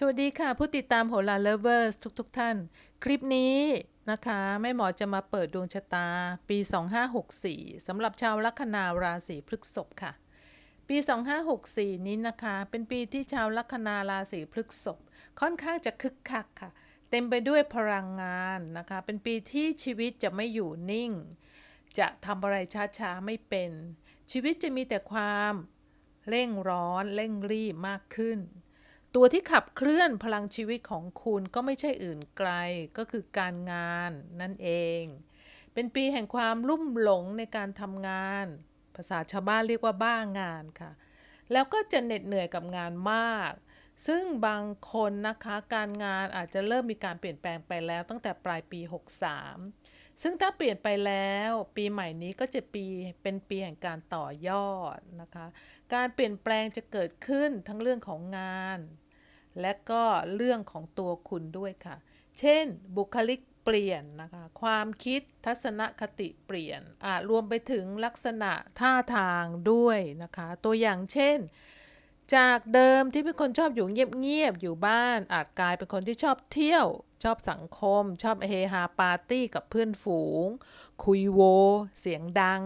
สวัสดีค่ะผู้ติดตามโหราเลเวอร์สทุกๆทท่าน คลิปนี้นะคะแม่หมอจะมาเปิดดวงชะตาปี 2564สำหรับชาวลัคนาราศีพฤษภค่ะ ปี 2564 นี้นะคะ เป็นปีที่ชาวลัคนาราศีพฤษภค่อนข้างจะคึกคักค่ะ เต็มไปด้วยพลังงานนะคะ เป็นปีที่ชีวิตจะไม่อยู่นิ่ง จะทำอะไรช้าๆไม่เป็น ชีวิตจะมีแต่ความเร่งร้อนเร่งรีบมากขึ้น ตัวที่ขับเคลื่อนพลังชีวิตของคุณก็ไม่ใช่อื่นไกล ก็คือการงานนั่นเอง เป็นปีแห่งความลุ่มหลงในการทำงาน ภาษาชาวบ้านเรียกว่าบ้างานค่ะ แล้วก็จะเหน็ดเหนื่อยกับงานมาก ซึ่งบางคนนะคะการงานอาจจะเริ่มมีการเปลี่ยนแปลงไปแล้วตั้งแต่ปลายปี 63 ซึ่งถ้าเปลี่ยนไปแล้วปีใหม่นี้ก็จะปีเป็นปีแห่งการต่อยอดนะคะการเปลี่ยนแปลงจะเกิดขึ้นทั้งเรื่องของงาน และก็เรื่องของตัวคุณด้วยค่ะ เช่น บุคลิกเปลี่ยนนะคะ ความคิดทัศนคติเปลี่ยนอาจรวมไปถึงลักษณะท่าทางด้วยนะคะ ตัวอย่างเช่น จากเดิมที่เป็นคนชอบอยู่เงียบๆอยู่บ้าน อาจกลายเป็นคนที่ชอบเที่ยว ชอบสังคม ชอบเฮฮาปาร์ตี้กับเพื่อนฝูง คุยโว เสียงดัง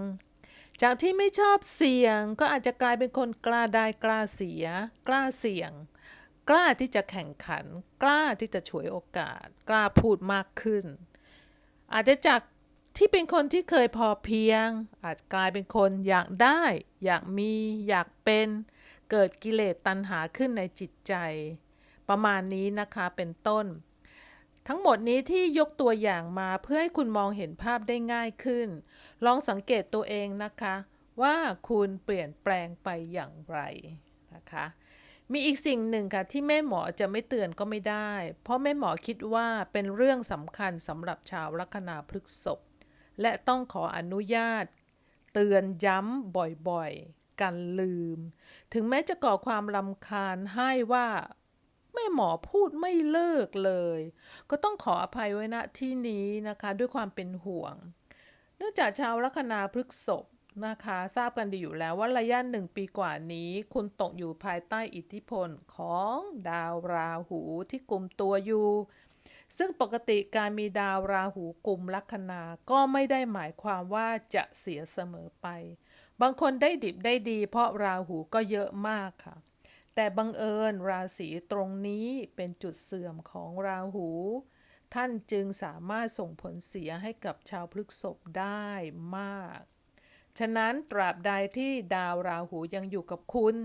จากที่ไม่ชอบเสี่ยงก็อาจจะกลายเป็นคนกล้าได้กล้าเสีย กล้าเสี่ยง กล้าที่จะแข่งขัน กล้าที่จะฉวยโอกาส กล้าพูดมากขึ้น อาจจะจากที่เป็นคนที่เคยพอเพียง อาจกลายเป็นคนอยากได้ อยากมีอยากเป็น เกิดกิเลสตัณหาขึ้นในจิตใจ ประมาณนี้นะคะเป็นต้น ทั้งหมดนี้ที่ยกตัวอย่างมาเพื่อให้คุณมองเห็นภาพได้ง่ายขึ้น ลองสังเกตตัวเองนะคะ ว่าคุณเปลี่ยนแปลงไปอย่างไรนะคะ มีอีกสิ่งหนึ่งค่ะที่แม่หมอจะไม่เตือนก็ไม่ได้ เพราะแม่หมอคิดว่าเป็นเรื่องสำคัญสำหรับชาวลัคนาพฤกษภและต้องขออนุญาต เตือนย้ำบ่อยๆ กันลืม ถึงแม้จะก่อความรำคาญให้ว่าแม่หมอพูดไม่เลิกเลย ก็ต้องขออภัยไว้ณที่นี้นะคะ ด้วยความเป็นห่วง เนื่องจากชาวลัคนาพฤกษภ นะคะ ทราบกันดีอยู่แล้วว่าระยะหนึ่งปีกว่านี้ คุณตกอยู่ภายใต้อิทธิพลของดาวราหูที่กลุ่มตัวอยู่ ซึ่งปกติการมีดาวราหูกลุ่มลัคนาก็ไม่ได้หมายความว่าจะเสียเสมอไป บางคนได้ดิบได้ดี เพราะราหูก็เยอะมากค่ะ แต่บังเอิญราศีตรงนี้เป็นจุดเสื่อมของราหูท่านจึงสามารถส่งผลเสียให้กับชาวพฤษภได้มาก ฉะนั้นตราบใดที่ดาวราหูยังอยู่กับคุณ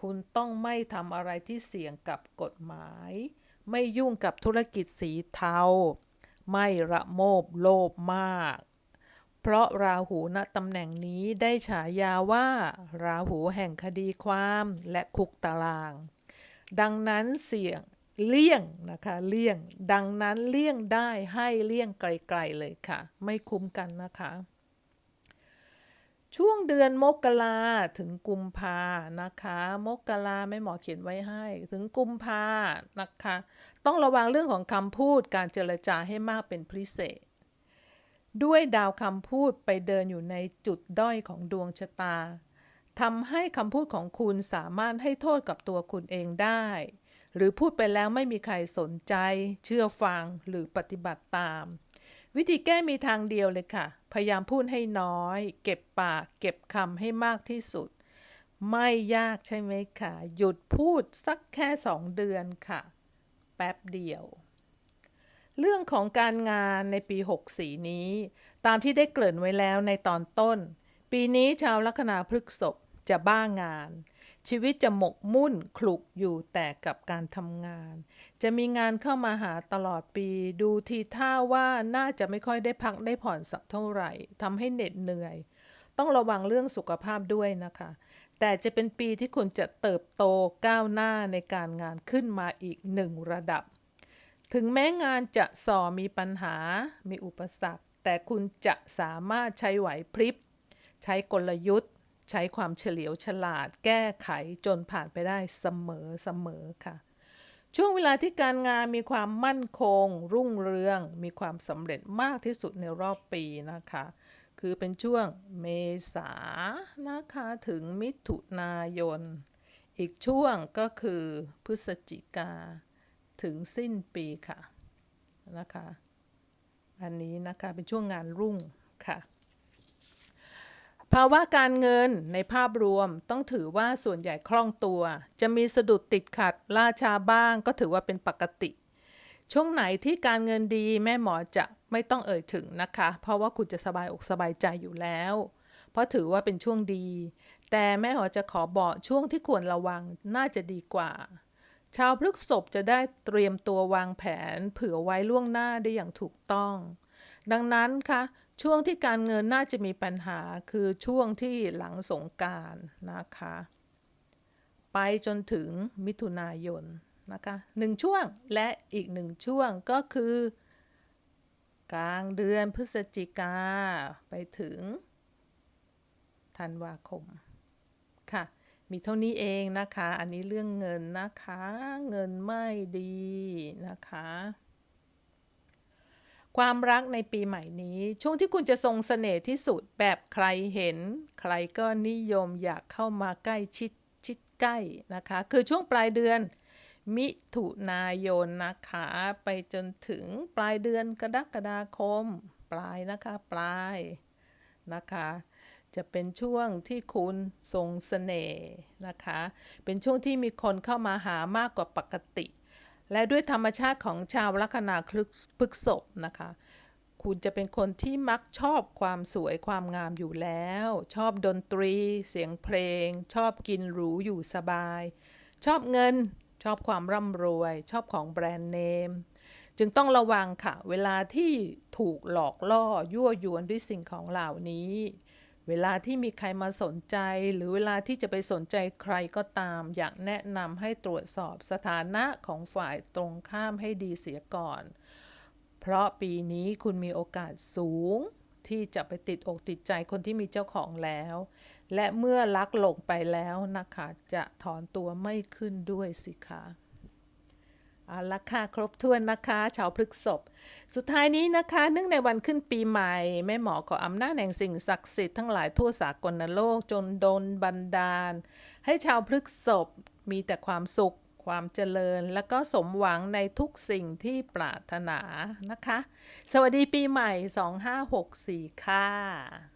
คุณต้องไม่ทำอะไรที่เสี่ยงกับกฎหมาย ไม่ยุ่งกับธุรกิจสีเทา ไม่ระโมบโลภมาก เพราะราหูณตำแหน่งนี้ได้ฉายาว่า ราหูแห่งคดีความและคุกตาราง ดังนั้นเสี่ยงเลี่ยงนะคะเลี่ยง ดังนั้นเลี่ยงได้ให้เลี่ยงไกลๆเลยค่ะ ไม่คุ้มกันนะคะ ช่วงเดือนมกราถึงกุมภานะคะ มกราไม่หมอเขียนไว้ให้ ถึงกุมภานะคะ ต้องระวังเรื่องของคำพูดการเจรจาให้มากเป็นพิเศษ ด้วยดาวคำพูดไปเดินอยู่ในจุดด้อยของดวงชะตาทำให้คำพูดของคุณสามารถให้โทษกับตัวคุณเองได้ หรือพูดไปแล้วไม่มีใครสนใจ เชื่อฟังหรือปฏิบัติตาม วิธีแก้มีทางเดียวเลยค่ะ พยายามพูดให้น้อย เก็บปาก เก็บคำให้มากที่สุด ไม่ยากใช่ไหมคะ หยุดพูดสักแค่สองเดือนค่ะ แป๊บเดียว เรื่องของการงานในปี 64 นี้ ตามที่ได้เกริ่นไว้แล้วในตอนต้น ปีนี้ชาวลัคนาพฤกษภจะบ้างาน ชีวิตจะหมกมุ่นคลุกอยู่แต่กับการทำงาน จะมีงานเข้ามาหาตลอดปี ดูทีท่าว่าน่าจะไม่ค่อยได้พักได้ผ่อนสักเท่าไหร่ทำให้เหน็ดเหนื่อย ต้องระวังเรื่องสุขภาพด้วยนะคะ แต่จะเป็นปีที่คุณจะเติบโตก้าวหน้าในการงานขึ้นมาอีกหนึ่งระดับ ถึงแม้งานจะส่อมีปัญหา มีอุปสรรค แต่คุณจะสามารถใช้ไหวพริบ ใช้กลยุทธ์ ใช้ความเฉลียวฉลาด แก้ไขจนผ่านไปได้เสมอเสมอค่ะ ช่วงเวลาที่การงานมีความมั่นคง รุ่งเรือง มีความสำเร็จมากที่สุดในรอบปีนะคะ คือเป็นช่วงเมษานะคะถึงมิถุนายน อีกช่วงก็คือพฤศจิกาถึงสิ้นปีค่ะนะคะ อันนี้นะคะเป็นช่วงงานรุ่งค่ะ ภาวะการเงินในภาพรวมต้องถือว่าส่วนใหญ่คล่องตัว จะมีสะดุดติดขัดล่าช้าบ้างก็ถือว่าเป็นปกติ ช่วงไหนที่การเงินดีแม่หมอจะไม่ต้องเอ่ยถึงนะคะ เพราะว่าคุณจะสบายอกสบายใจอยู่แล้ว เพราะถือว่าเป็นช่วงดี แต่แม่หมอจะขอบอกช่วงที่ควรระวังน่าจะดีกว่า ชาวพฤกษบจะได้เตรียมตัววางแผน เผื่อไว้ล่วงหน้าได้อย่างถูกต้อง ดังนั้นคะ ช่วงที่การเงินน่าจะมีปัญหาคือช่วงที่หลังสงการนะคะ ไปจนถึงมิถุนายนนะคะหนึ่งช่วงและอีกหนึ่งช่วงก็คือ กลางเดือนพฤศจิกาไปถึงธันวาคมค่ะ มีเท่านี้เองนะคะ อันนี้เรื่องเงินนะคะ เงินไม่ดีนะคะ ความรักในปีใหม่นี้ ช่วงที่คุณจะทรงเสน่ห์ที่สุดแบบใครเห็น ใครก็นิยมอยากเข้ามาใกล้ชิดชิดใกล้นะคะ คือช่วงปลายเดือน มิถุนายนนะคะไปจนถึงปลายเดือนกรกฎาคม ปลายนะคะปลายนะคะ จะเป็นช่วงที่คุณทรงเสน่ห์นะคะ เป็นช่วงที่มีคนเข้ามาหามากกว่าปกติ และด้วยธรรมชาติของชาวลัคนาพฤกษบนะคะ คุณจะเป็นคนที่มักชอบความสวยความงามอยู่แล้ว ชอบดนตรี เสียงเพลง ชอบกินหรูอยู่สบาย ชอบเงิน ชอบความร่ำรวย ชอบของแบรนด์เนม จึงต้องระวังค่ะ เวลาที่ถูกหลอกล่อยั่วยวนด้วยสิ่งของเหล่านี้ เวลาที่มีใครมาสนใจ หรือเวลาที่จะไปสนใจใครก็ตาม อยากแนะนำให้ตรวจสอบสถานะของฝ่ายตรงข้ามให้ดีเสียก่อน เพราะปีนี้คุณมีโอกาสสูง ที่จะไปติดอกติดใจคนที่มีเจ้าของแล้ว และเมื่อรักหลงไปแล้วนะคะ จะถอนตัวไม่ขึ้นด้วยสิคะ เอาละค่ะครบถ้วนนะคะชาวพฤกษบสุดท้ายนี้นะคะเนื่องในวันขึ้นปีใหม่ แม่หมอขออำนาจแห่งสิ่งศักดิ์สิทธิ์ทั้งหลายทั่วสากลโลกจนดนบันดาล ให้ชาวพฤกษบมีแต่ความสุข ความเจริญ และก็สมหวังในทุกสิ่งที่ปรารถนานะคะ สวัสดีปีใหม่ 2564 ค่ะ